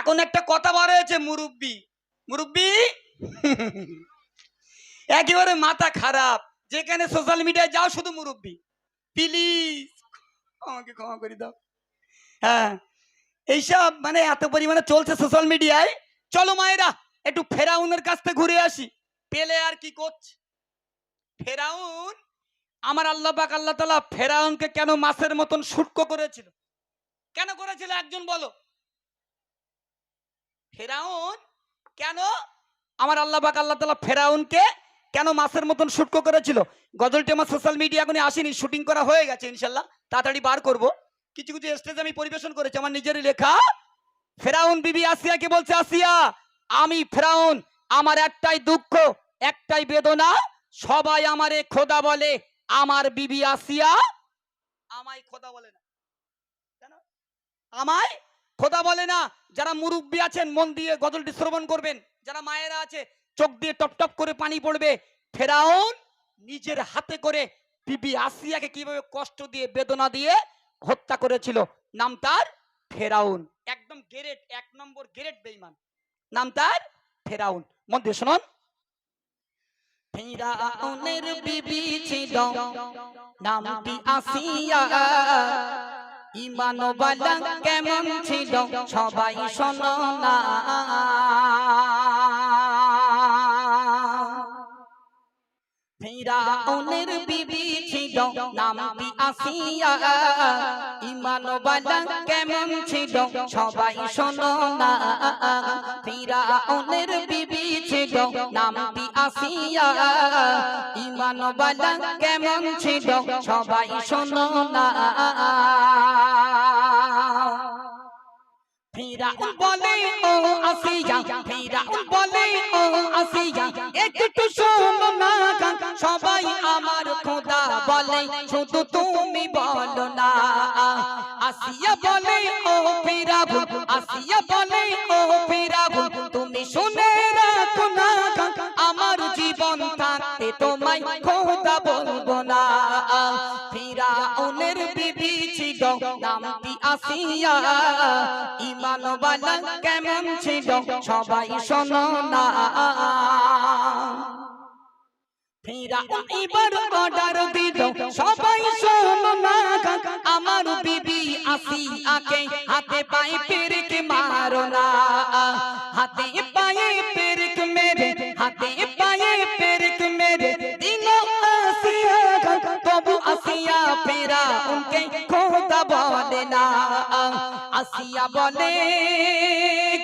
এখন একটা কথা বার হয়েছে, মুরব্বি। মুরব্বি? একেবারে মাথা খারাপ। যেখানে সোশ্যাল মিডিয়ায় যাও, শুধু মুরব্বি। প্লিজ আমাকে ক্ষমা করে দাও। হ্যাঁ এইসব মানে এত পরিমাণে চলছে সোশ্যাল মিডিয়ায় চলো মায়েরা, একটু ফেরাউনের কাছ থেকে ঘুরে আসি। পেলে আর কি করছে? ফেরাউন? আমার আল্লাহ পাক, আল্লাহ তালা ফেরাউনকে কেন মাছের মতন শুটকো করেছিল? কেন করেছিল একজন বলো? ফেরাউন? কেন? আমার আল্লাহ পাক আল্লাহ তালা ফেরাউনকে কেন মাছের মতন শুটকো করেছিল? গজলটি আমার সোশ্যাল মিডিয়া এখনই আসেনি শুটিং করা হয়ে গেছে ইনশাল্লাহ তাড়াতাড়ি বার করব। কিছু কিছু স্টেজ আমি পরিবেশন করেছি, আমার নিজেরই লেখা। ফেরাউন বিবি আসিয়াকে বলছে, আসিয়া, আমি ফেরাউন, আমার একটাই দুঃখ, একটাই বেদনা, সবাই আমারে খোদা বলে, আমার বিবি আসিয়া আমায় খোদা বলে না। কেন? আমায় খোদা বলে না, যারা মুরব্বী আছেন, মন দিয়ে গজলটি শ্রবণ করবেন। যারা মায়েরা আছে, চোখ দিয়ে টপ টপ করে পানি পড়বে। ফেরাউন নিজের হাতে করে বিবি আসিয়াকে কীভাবে কষ্ট দিয়ে, বেদনা দিয়ে হত্যা করেছিল। নাম তার ফেরাউন। একদম গ্রেট, এক নম্বর গ্রেট বেইমান নাম তার ফেরাউন। মন দিয়ে শুনুন। ফেরাউনের বিবি ছিল, নামটি আসিয়া ইমান বালা কেমন ছিল? সবাই শোনো না। ফেরাউনের বিবি ছিল নামটি আসিয়া? ইমান বালা কেমন ছিল? সবাই শোনো না। ফেরাউনের বিবি ছিল নামটি আসিয়া ইমান বালা কেমন ছিল? সবাই শোনো না। আসিয়া বলে, ও আসিয়া একটু শোনো না সবাই আমার খোদা বলে, শুধু তুমি বলো না। আসিয়া বলে, ও আসিয়া বলে নামটি আসিয়া ইমান বালা কেমন ছিল? সবাই শোনো না। ফিরাউন সবাই আমার বিবি আসিয়াকে হাতে পায়ে পেরেক মারো হাতে পায়ে পেরেক মেরে, হাতে পায়ে পেরেক মেরে দিল আসিয়া। তবু আসিয়া ফেরা উনকে খোদা বলে না আসিয়া বলে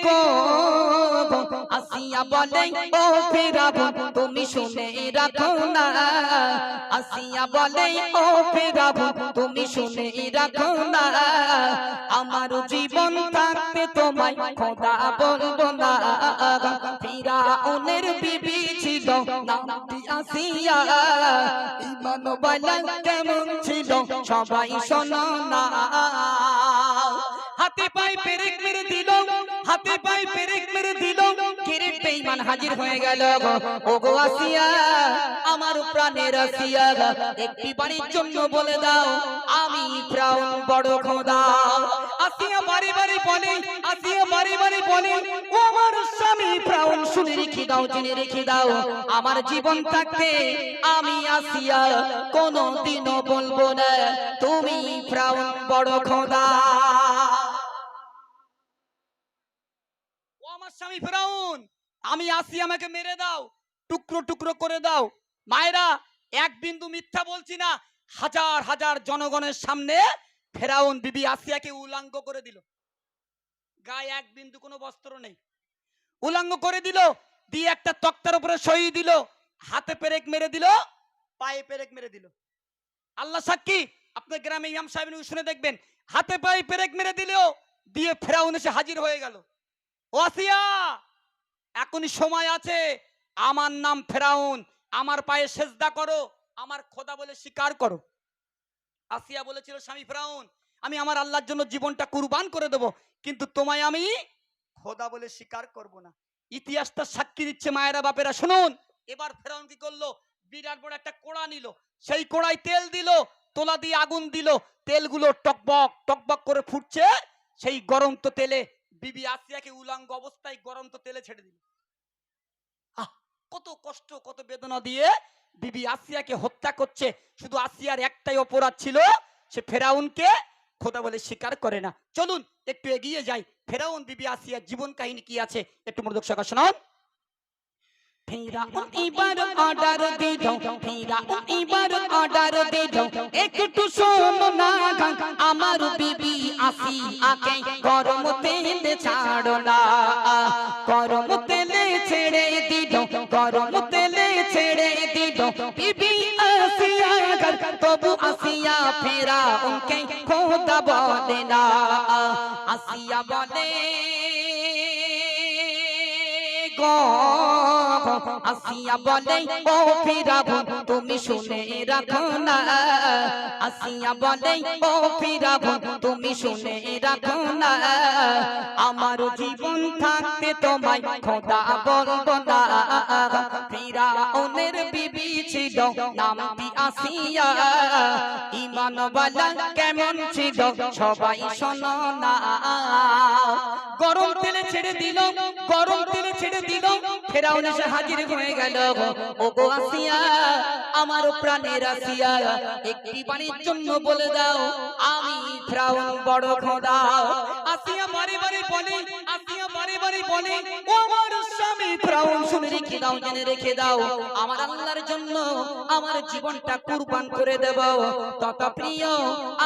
গো, আসিয়া বলে ও ফেরাবো, তুমি শুনে রাখো না। আসিয়া বলে ও ফেরাবো, তুমি শুনে রাখো না। আমার জীবন থাকতে তোমায়, খোদা বলব না। ফিরাউনের বিবি ছিল আসিয়া, ইমান বালা কেমন সবাই শোনো না। হাতে পেরেক মেরে দিল, হাতে বেঈমান হাজির হয়ে গেল গো। ও আসিয়া, আমার প্রাণের আসিয়া, একটি বাড়ির জন্য বলে দাও, আমি বড় খোদা আসিয়া বলে আসিয়া বলে, ও আমার স্বামী ফ্রাউন শুনে রেখে দাও, জেনে রেখে দাও, আমার জীবন থাকতে আমি আসিয়া কোনো দিনও বলব না, তুমি ফ্রাউন বড় খোদা ও আমার স্বামী ফেরাউন, আমি আসি, আমাকে মেরে দাও, টুকরো টুকরো করে দাও। মায়েরা, এক বিন্দু মিথ্যা বলছি না। হাজার হাজার জনগণের সামনে ফেরাউন বিবি আসিয়াকে উলাঙ্গ করে দিল। গায়ে এক বিন্দু কোনো বস্ত্র নেই। উলাঙ্গ করে দিল, দিয়ে একটা তক্তার উপরে সই দিল, হাতে পেরেক মেরে দিল, পায়ে পেরেক মেরে দিল। আল্লাহ সাক্ষী আপনার গ্রামে ইমাম সাহেব শুনে দেখবেন, হাতে পায়ে পেরেক মেরে দিলেও দিয়ে ফেরাউন এসে হাজির হয়ে গেল। ও আসিয়া এখনই সময় আছে। আমার নাম ফেরাউন, আমার পায়ে সেজদা করো, আমার খোদা বলে স্বীকার করো। আসিয়া বলেছিল, স্বামী ফেরাউন, আমি আমার আল্লাহর জন্য জীবনটা কুরবান করে দেব, কিন্তু তোমায় আমি খোদা বলে স্বীকার করব না। ইতিহাসটা সাক্ষী দিচ্ছে মায়েরা বাপেরা। শুনুন, এবার ফেরাউন কি করল? বিরাট বড় একটা কোড়া নিল। সেই কোড়ায় তেল দিল, তোলা দিয়ে আগুন দিল। তেলগুলো টকবক টকবক করে ফুটছে। সেই গরম তো তেলে বিবি আসিয়াকে উলঙ্গ অবস্থায় গরম তো তেলে ছেড়ে দিল। আহ, কত কষ্ট, কত বেদনা দিয়ে বিবি আসিয়াকে হত্যা করছে। শুধু আসিয়ার একটাই অপরাধ ছিল, সে ফেরাউনকে খোদা বলে স্বীকার করে না। চলুন, একটু এগিয়ে যাই। ফেরাউন, বিবি আসিয়ার জীবন কাহিনী কি আছে? একটু মনোযোগ শোনান। ফেরাউন এবার অর্ডার দিল ফেরাউন এবার অর্ডার দিল একটু শোনো না আমার বিবি আসি আকে। গরম তেলে ছাড়ো না। গরম তেলে ছেড়ে দিল গরম তেলে ছেড়ে দিল বিবি আসিয়া তবু আসিয়া ফেরাউনকে খোদা বলে না। আসিয়া বলে গো আসিয়া বলে, ও ফিরাবো, তুমি শুনে রাখো না। আসিয়া বলে, ও ফিরাবো, তুমি শুনে রাখো না। আমার জীবন থাকতে তোমায় খোদা বলব না। ফিরাউনের বিবি ছিল আসিয়া। কেমন ছিল, সবাই শোনো না। গরম তেলে ছেড়ে দিল, গরম তেলে ছেড়ে দিল হাজির হয়ে গেল ও গো আসিয়া, আমার প্রাণের আসিয়া একটি বাণীর জন্য বলে দাও, আমি ফেরাউন বড় খোদা। আসিয়া বারে বারে বলে, আসিয়া বারে বারে বলে, ও আমার স্বামী, ফেরাউন, শুনে রেখে দাও, জেনে রেখে দাও, আমার আল্লাহর জন্য আমার জীবনটা কুরবান করে দেব। তত প্রিয়,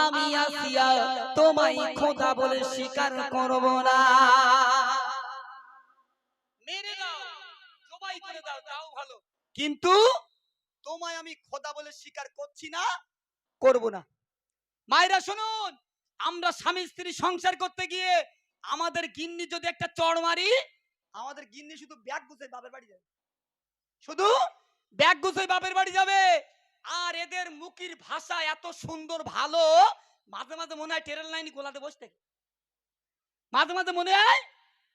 আমি আসিয়া তোমায় খোদা বলে স্বীকার করব না মেরে দাও জবাই করে দাও তাও ভালো। কিন্তু তোমায় আমি খোদা বলে স্বীকার করছি না। করব না। মায়েরা শুনুন আমরা স্বামী স্ত্রী সংসার করতে গিয়ে আমাদের গিন্নি যদি একটা চড় মারি আমাদের গিন্নি শুধু ব্যাগ গুছাই বাপের বাড়ি যাবে। শুধু ব্যাগ গুছাই বাপের বাড়ি যাবে? আর এদের মুখির ভাষা এত সুন্দর ভালো মাঝে মাঝে মনে হয় টেরেল লাইন গোলাতে বসে থাকি। মাঝে মাঝে মনে হয়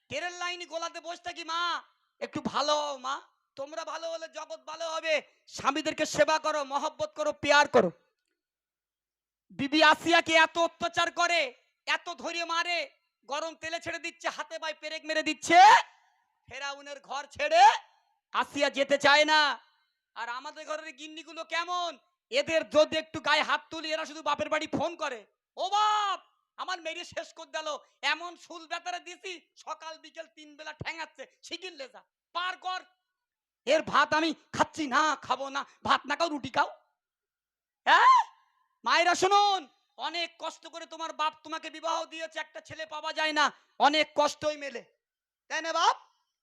টেরেল লাইন গোলাতে বসে থাকি মা। একটু ভালো হও মা। তোমরা ভালো হলে জগৎ ভালো হবে। স্বামীদেরকে সেবা করো, মহব্বত করো, পেয়ার করো। বিবি আসিয়াকে এত অত্যাচার করে, এত ধরে মারে, গরম তেলে ছেড়ে দিচ্ছে, হাতে বাই পেরেক মেরে দিচ্ছে, ফেরাউনের ঘর ছেড়ে আসিয়া যেতে চায় না। আর আমাদের ঘরের গিন্নিগুলো কেমন? এদের যদি একটু গায়ে হাত তুলি, এরা শুধু বাপের বাড়ি ফোন করে। ও বাপ! আমার মেরে শেষ করে দিল। এমন শুল বেতারে দিছি, সকাল বিকেল তিন বেলা ঠ্যাঙাচ্ছে শিখিল লেজা পার কর। এর ভাত আমি খাচ্ছি না, খাব না, ভাত না খাও, রুটি খাও। হ্যাঁ? মায়েরা শুনুন, অনেক কষ্ট করে তোমার বাপ তোমাকে বিবাহ দিয়েছে, একটা ছেলে পাওয়া যায় না, অনেক কষ্টই মেলে। তাই না বাপ?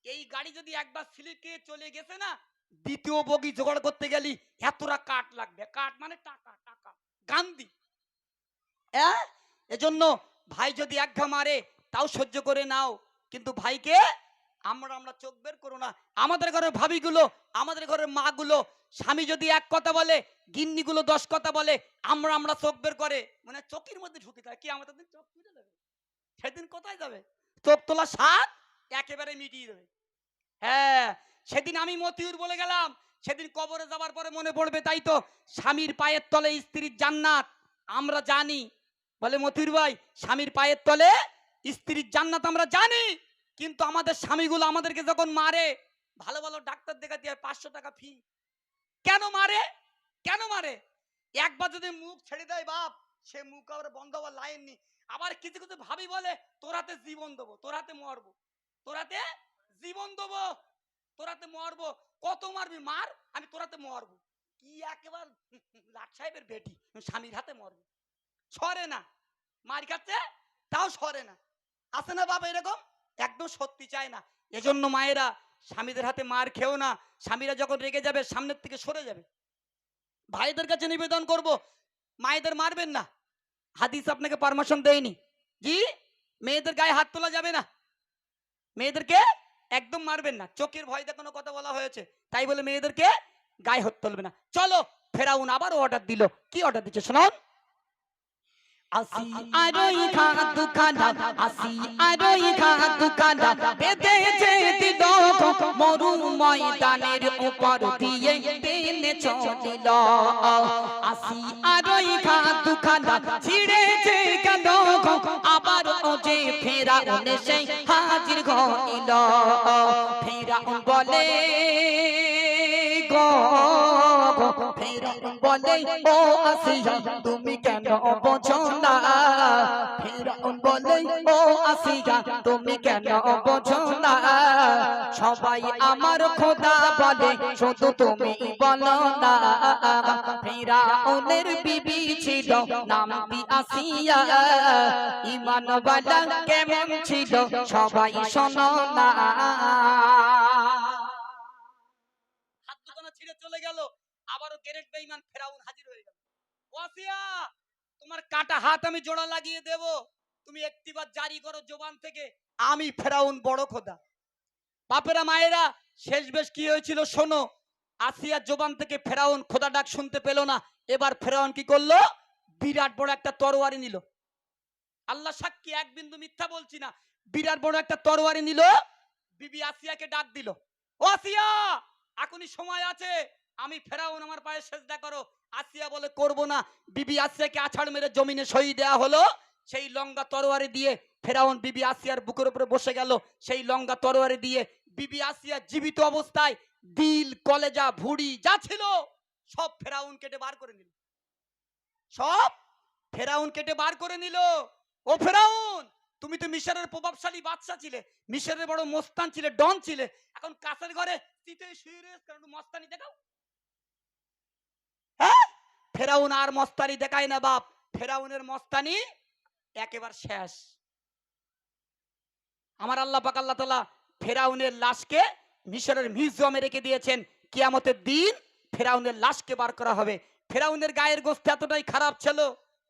এই গাড়ি যদি একবার সিলিকে চলে গেছে না, দ্বিতীয় বগি জোগাড় করতে গেলি এতটা কাঠ লাগবে। কাঠ মানে টাকা টাকা। গান্ধী। হ্যাঁ? এজন্য ভাই যদি এক ঘা মারে, তাও সহ্য করে নাও। কিন্তু ভাইকে আমরা আমরা চোখ বের করো না। আমাদের ঘরের ভাবিগুলো, আমাদের ঘরের মাগুলো, স্বামী যদি এক কথা বলে, গিন্নিগুলো দশ কথা বলে, আমরা আমরা চোখ বের করে মানে চোখের মধ্যে ঢুকে যায়। কি, আমাদের দিন চোখ তুলে দেবে সেদিন কোথায় যাবে? চোখ তোলা সাত একেবারে মিটিয়ে দেবে। হ্যাঁ সেদিন আমি মতিউর বলে গেলাম, সেদিন কবরে যাবার পরে মনে পড়বে তাই তো, স্বামীর পায়ের তলে স্ত্রীর জান্নাত। আমরা জানি বলে মতিউর ভাই, স্বামীর পায়ের তলে স্ত্রীর জান্নাত আমরা জানি, কিন্তু আমাদের স্বামীগুলো আমাদেরকে যখন মারে, ভালো ভালো ডাক্তার দেখাতে হয়, পাঁচশো টাকা ফি কেন মারে? কেন মারে? একবার যদি মুখ ছেড়ে দেয় বাপ, সে মুখ আবার বন্ধ হওয়ার লাইন নি আবার কিছু কিছু ভাবি বলে, তোরাতে জীবন দেবো, তোরাতে মরবো, তোরাতে জীবন দেবো, তোরাতে মরবো। কত মারবি? মার, আমি তোরাতে মরবো। কি একেবার লাট সাহেবের বেটি, স্বামীর হাতে মরবো। সরে না। মার খাচ্ছে, তাও সরে না। আছে না বাবা এরকম? একদম সত্যি চায় না। এজন্য মায়েরা স্বামীদের হাতে মার খেও না। স্বামীরা যখন রেগে যাবে, সামনের থেকে সরে যাবে। ভাইদের কাছে নিবেদন করব, মায়েদের মারবেন না। হাদিস আপনাকে পারমিশন দেয়নি। জি? মেয়েদের গায়ে হাত তোলা যাবে না। মেয়েদেরকে একদম মারবেন না। চোখের ভয় দেখানো কথা বলা হয়েছে। তাই বলে মেয়েদেরকে গায়ে হাত তুলবে না। চলো, ফেরাউন আবারও অর্ডার দিল। কি অর্ডার দিচ্ছে? শোনান। আসি আরোই খা দুখানা আসি আরোই খা দুখানা। বেঁধেছে দিল মরু ময়দানের উপর দিয়ে টেনে চলিল। আসি আর ওই ঘা দুখানা ছিঁড়েছে গেল আবার যে ফেরা সে হাজির হইল। ফেরা বলে গো ফেরা বলে ও আসিয়া তুমি কেন বোঝো না ফেরা বলে ও আসিয়া তুমি কেন বোঝো না সবাই আমার খোদা বলে শুধু তুমি বলো না। ফেরা ওদের বিবি ছিল নামটি আসিয়া? ইমান বালা কেমন ছিল? সবাই শোনো না হাত দুখানা ছিঁড়ে চলে গেল আবারও গ্রেট ফেরাউন হাজির হয়ে গেল। ওয়াসিয়া, তোমার কাটা হাত আমি জোড়া লাগিয়ে দেব। তুমি জারি করো থেকে। আমি ফেরাউন বড় খোদা। বাপেরা, মায়েরা, শেষ বেশ কি হয়েছিল শোনো। জবান থেকে ফেরাউন খোদা ডাক শুনতে পেল না। এবার ফেরাউন কি করল? বিরাট বড় একটা তরোয়ারি নিল। আল্লাহ সাক্ষী, এক বিন্দু মিথ্যা বলছি না। বিরাট বড় একটা তরোয়ারি নিল। বিবি আসিয়াকে ডাক দিল। ও আসিয়া এখনই সময় আছে। আমি ফেরাউন আমার পায়ে সেজদা করো, আসিয়া বলে, করব না। বিবি আসিয়াকে আছাড় মেরে জমিনে সই দেয়া হলো। সেই লঙ্গা তরোয়ারি দিয়ে ফেরাউন বিবি আসিয়ার বুকের উপরে বসে গেল। সেই লঙ্গা তরোয়ারি দিয়ে বিবি আসিয়া জীবিত অবস্থায় দিল, কলেজা, ভুড়ি, যা ছিল সব ফেরাউন কেটে বার করে নিল। সব ফেরাউন কেটে বার করে নিল। ও ফেরাউন, তুমি তো মিশরের প্রভাবশালী বাদশা ছিলে, মিশরের বড় মোস্তান ছিলে, ডন ছিলে। এখন কাছের ঘরে চিতে শুয়ে কারণ মস্তানি দেখাও। ফেরাউন আর মস্তানি দেখায় না বাপ। ফেরাউনের মস্তানি একেবারে শেষ। আমার আল্লাহ পাক আল্লাহ তালা ফেরাউনের লাশকে মিশরের মিউজিয়ামে রেখে দিয়েছেন। কিয়ামতের দিন ফেরাউনের লাশকে বার করা হবে। ফেরাউনের গায়ের গোস্ত এতটাই খারাপ ছিল,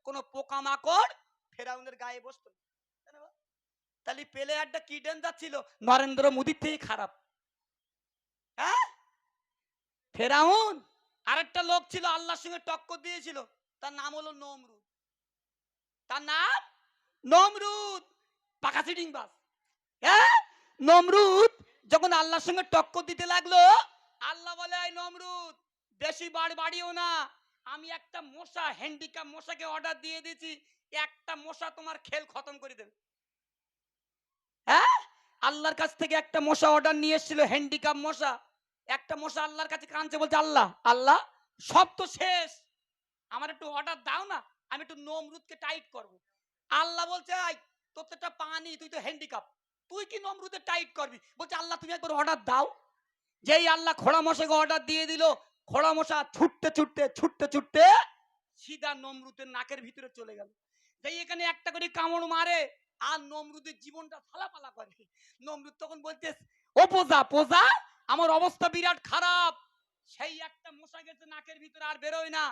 কোনো পোকামাকড় ফেরাউনের গায়ে বসতো? তাহলে প্লেয়ারটা কি ডেঞ্জার ছিল? নরেন্দ্র মোদির থেকে খারাপ। হ্যাঁ? ফেরাউন আরেকটা লোক ছিল, আল্লাহর সঙ্গে টক্কর দিয়েছিল। তার নাম হলো নমরুদ। তার নাম? নমরুদ। পাকা সিটিং বাস। হ্যাঁ? নমরুদ যখন আল্লাহর সঙ্গে টক্কর দিতে লাগল, আল্লাহ বলে, এই নমরুদ, বেশি বাড় বাড়িও না। আমি একটা মশা হ্যান্ডিক্যাপ মশাকে অর্ডার দিয়ে দিয়েছি। একটা মশা তোমার খেল খতম করে দেবে। হ্যাঁ? আল্লাহর কাছ থেকে একটা মশা অর্ডার নিয়ে এসেছিল হ্যান্ডিক্যাপ মশা। একটা মশা আল্লাহর কাছে কাঁদছে বলছে, আল্লাহ আল্লাহ, সব তো শেষ। আমার একটু অর্ডার দাও না, আমি একটু নমরুদকে টাইট করব। আল্লাহ বলছে আই তোর তো একটা পানি তুই তো হ্যান্ডিক্যাপ তুই কি নমরুদে টাইট করবি? বলছে, আল্লাহ, তুমি একবার অর্ডার দাও। যেই আল্লাহ খোড়া মশাকে অর্ডার দিয়ে দিল, খোড়া মশা ছুটতে ছুটতে ছুটতে ছুটতে সিধা নমরুদের নাকের ভিতরে চলে গেল। যেই এখানে একটা করে কামড় মারে, আর নমরুদের জীবনটা ফালাপালা করে। নমরুদ তখন বলতে ও পোজা পোজা আমার অবস্থা বিরাট খারাপ। সেই একটা মশা গেছে নাকের ভিতরে, আর বেরোয় না।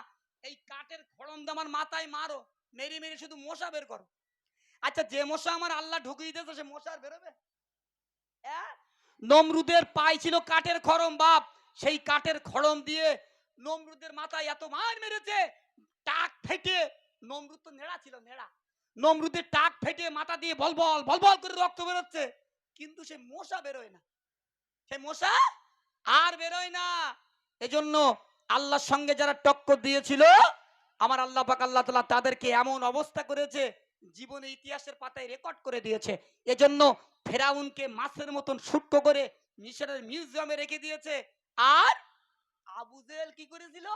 এই কাঠের খড়ম আমার মাথায় মারো। মেরে মেরে শুধু মশা বের করো। আচ্ছা যে মশা আমার আল্লাহ ঢুকিয়ে দিয়েছে, সে মশা আর বেরোবে? নমরুদের পাই ছিল কাঠের খড়ম বাপ। সেই কাঠের খড়ম দিয়ে নমরুদের মাথায় এত মার মেরেছে, টাক ফেটে, নমরুদ তো নেড়া ছিল, নেড়া। নমরুদের টাক ফেটে মাথা দিয়ে বলবল বলবল করে রক্ত বেরোচ্ছে। কিন্তু সে মশা বেরোয় না। সে মশা আর বেরোয় না। এজন্য আল্লাহর সঙ্গে যারা টক্কর দিয়েছিল, আমার আল্লাহ পাক আল্লাহ তাআলা তাদেরকে এমন অবস্থা করেছে, জীবনে ইতিহাসের পাতায় রেকর্ড করে দিয়েছে। এজন্য ফেরাউনকে মাছের মতন সূক্ষ্ম করে মিশরের মিউজিয়ামে রেখে দিয়েছে। আর আবু জেহেল কি করেছিল?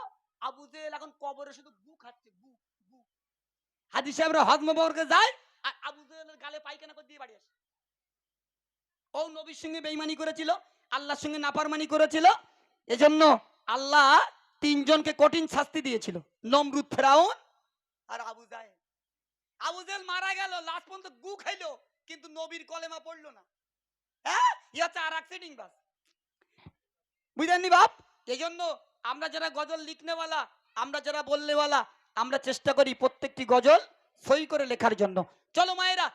আবু জেহেল এখন কবরে শুধু গু খাচ্ছে, গু গু। হাজি সাহেবরা হজ মোবারকে যায়, আর আবু জেহেলের গালে পায়খানা করে দিয়ে বাড়ি আসে। ও নবীর সঙ্গে বেইমানি করেছিল আল্লাহর সঙ্গে নাপারমানি করেছিল। এজন্য আল্লাহ তিনজনকে কঠিন শাস্তি দিয়েছিল। নমরুদ, ফেরাউন আর আবু জাহেল। আবু মারা গেল লাস্ট পর্যন্ত গু খাইলো, কিন্তু নবীর কলেমা পড়ল না। হ্যাঁ? ই হচ্ছে আর সেটিং বাস। বাপ? এই জন্য আমরা যারা গজল লিখনেওয়ালা, আমরা যারা বললেওয়ালা, আমরা চেষ্টা করি প্রত্যেকটি গজল সই করে লেখার জন্য। চলো মায়েরা